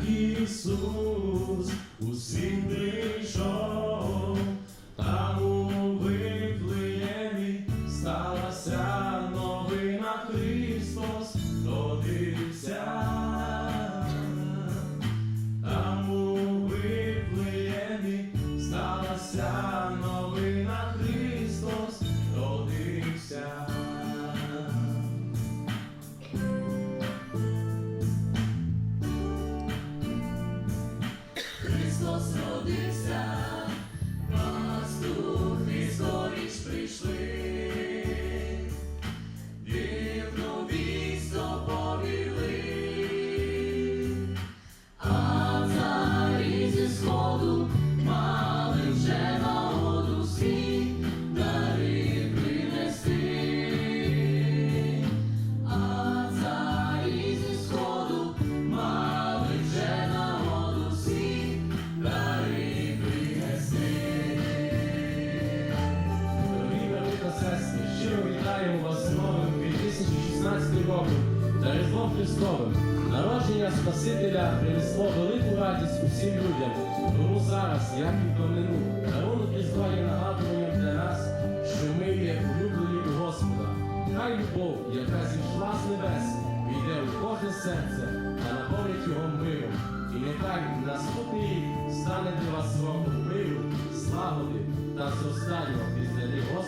Jesus, que o Sidney Shaw. Христовим. Народження Спасителя принесло велику радість усім людям. Тому зараз, як і в давнину, дарунок Різдва є нагадуванням для нас, що ми є улюблені у Господа. Хай любов, яка зійшла з небес, війде у кожне серце та наповнить його миром. І нехай наступний рік стане для вас роком миру, слагоди та зростання пізнанні Господа.